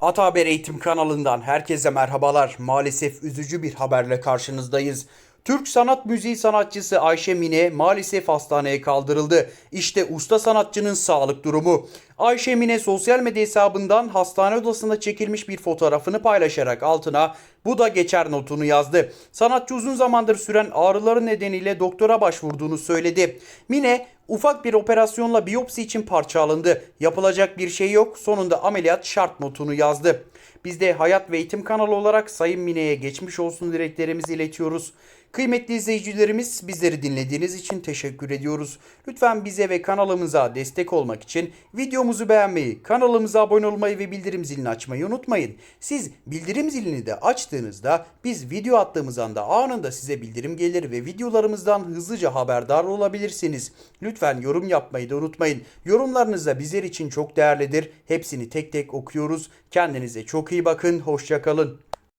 Ata Haber Eğitim kanalından herkese merhabalar. Maalesef üzücü bir haberle karşınızdayız. Türk sanat müziği sanatçısı Ayşe Mine maalesef hastaneye kaldırıldı. İşte usta sanatçının sağlık durumu. Ayşe Mine sosyal medya hesabından hastane odasında çekilmiş bir fotoğrafını paylaşarak altına bu da geçer notunu yazdı. Sanatçı uzun zamandır süren ağrıları nedeniyle doktora başvurduğunu söyledi. Mine ufak bir operasyonla biyopsi için parça alındı. Yapılacak bir şey yok. Sonunda ameliyat şart notunu yazdı. Biz de Hayat ve Eğitim kanalı olarak Sayın Mine'ye geçmiş olsun dileklerimizi iletiyoruz. Kıymetli izleyicilerimiz bizleri dinlediğiniz için teşekkür ediyoruz. Lütfen bize ve kanalımıza destek olmak için videomuzu beğenmeyi, kanalımıza abone olmayı ve bildirim zilini açmayı unutmayın. Siz bildirim zilini de açtığınızda biz video attığımız anda anında size bildirim gelir ve videolarımızdan hızlıca haberdar olabilirsiniz. Lütfen yorum yapmayı da unutmayın. Yorumlarınız da bizler için çok değerlidir. Hepsini tek tek okuyoruz. Kendinize çok iyi bakın. Hoşçakalın.